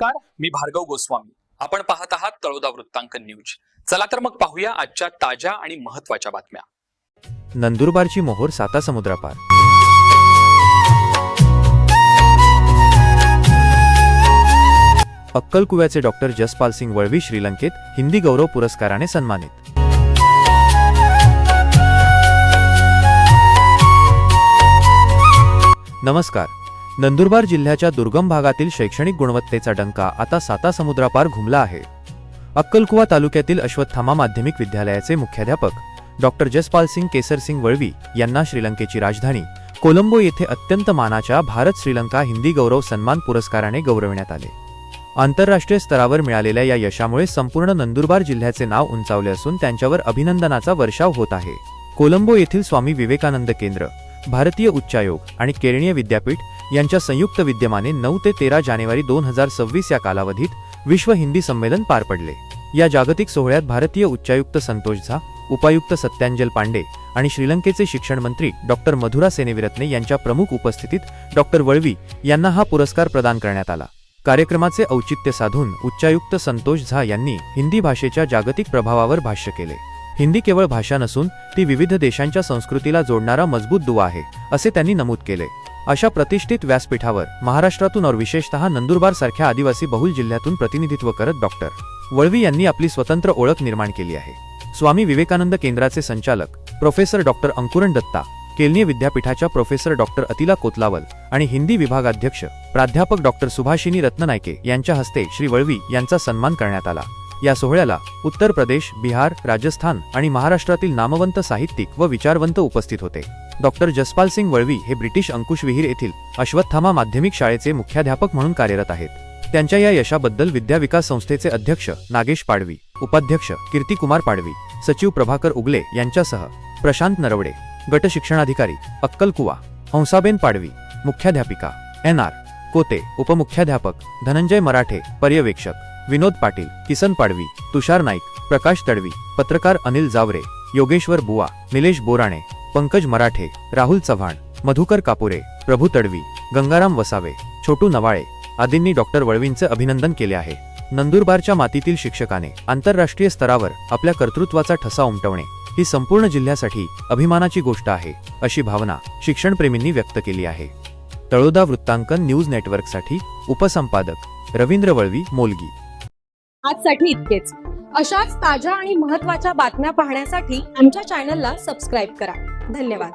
नमस्कार मी भार्गव गोस्वामी. आपण पाहत आहात तळोदा वृत्तांकन न्यूज. चला तर मग पाहूया आजच्या ताज्या आणि महत्त्वाच्या बातम्या. नंदुरबारची मोहोर साता समुद्रापार. अक्कलकुव्याचे डॉक्टर जसपाल सिंग वळवी श्रीलंकेत हिंदी गौरव पुरस्काराने सन्मानित. नमस्कार नंदुरबार जिल्ह्याच्या दुर्गम भागातील शैक्षणिक गुणवत्तेचा डंका आता साता समुद्रापार घुमला आहे. अक्कलकुवा तालुक्यातील अश्वत्थामा माध्यमिक विद्यालयाचे मुख्याध्यापक डॉक्टर जसपाल सिंग केसर सिंग वळवी यांना श्रीलंकेची राजधानी कोलंबो येथे अत्यंत मानाच्या भारत श्रीलंका हिंदी गौरव सन्मान पुरस्काराने गौरविण्यात आले. आंतरराष्ट्रीय स्तरावर मिळालेल्या या यशामुळे संपूर्ण नंदुरबार जिल्ह्याचे नाव उंचावले असून त्यांच्यावर अभिनंदनाचा वर्षाव होत आहे. कोलंबो येथील स्वामी विवेकानंद केंद्र भारतीय उच्चायोग आणि केरळीय विद्यापीठ यांच्या संयुक्त विद्यमाने नऊ ते तेरा जानेवारी दोन हजार सव्वीस या कालावधीत विश्व हिंदी संमेलन पार पडले. या जागतिक सोहळ्यात भारतीय उच्चायुक्त संतोष झा उपायुक्त सत्यांजल पांडे आणि श्रीलंकेचे शिक्षण मंत्री डॉक्टर मधुरा सेनेविरत्ने यांच्या प्रमुख उपस्थितीत डॉक्टर वळवी यांना हा पुरस्कार प्रदान करण्यात आला. कार्यक्रमाचे औचित्य साधून उच्चायुक्त संतोष झा यांनी हिंदी भाषेच्या जागतिक प्रभावावर भाष्य केले. हिंदी केवळ भाषा नसून ती विविध देशांच्या संस्कृतीला जोडणारा मजबूत दुवा आहे असे त्यांनी नमूद केले. अशा प्रतिष्ठित व्यासपीठावर महाराष्ट्रातून और विशेषतः नंदुरबार सारख्या आदिवासी बहुल जिल्ह्यातून प्रतिनिधित्व करत डॉक्टर. वळवी यांनी आपली स्वतंत्र ओळख निर्माण केली आहे. स्वामी विवेकानंद केंद्राचे संचालक प्रोफेसर डॉक्टर अंकुरण दत्ता केलनीय विद्यापीठाच्या प्रोफेसर डॉक्टर अतिला कोतलावल आणि हिंदी विभागाध्यक्ष प्राध्यापक डॉक्टर सुभाषिनी रत्ननायके यांच्या हस्ते श्री वळवी यांचा सन्मान करण्यात आला. या सोहळ्याला उत्तर प्रदेश बिहार राजस्थान आणि महाराष्ट्रातील नामवंत साहित्यिक व विचारवंत उपस्थित होते. डॉक्टर जसपाल सिंग वळवी हे ब्रिटिश अंकुश विहीर येथील अश्वत्थामा माध्यमिक शाळेचे मुख्याध्यापक म्हणून कार्यरत आहेत. त्यांच्या या यशाबद्दल विद्या विकास संस्थेचे अध्यक्ष नागेश पाडवी उपाध्यक्ष कीर्तिकुमार पाडवी सचिव प्रभाकर उगले यांच्यासह प्रशांत नरवडे गट शिक्षणाधिकारी अक्कलकुवा हंसाबेन पाडवी मुख्याध्यापिका एन आर कोते उपमुख्याध्यापक धनंजय मराठे पर्यवेक्षक विनोद पाटील किसन पाडवी तुषार नाईक प्रकाश तडवी पत्रकार अनिल जावरे योगेश्वर बुवा निलेश बोराणे पंकज मराठे राहुल चव्हाण मधुकर कापुरे प्रभू तडवी गंगाराम वसावे छोटू नवाळे आदींनी डॉक्टर वळवींचे अभिनंदन केले आहे. नंदुरबारच्या मातीतील शिक्षकाने आंतरराष्ट्रीय स्तरावर आपल्या कर्तृत्वाचा ठसा उमटवणे ही संपूर्ण जिल्ह्यासाठी अभिमानाची गोष्ट आहे अशी भावना शिक्षणप्रेमींनी व्यक्त केली आहे. तळोदा वृत्तांकन न्यूज नेटवर्कसाठी उपसंपादक रवींद्र वळवी मोलगी. आजसाठी इतकेच. अशाच ताज्या आणि महत्त्वाच्या बातम्या पाहण्यासाठी आमच्या चॅनलला सबस्क्राईब करा. धन्यवाद.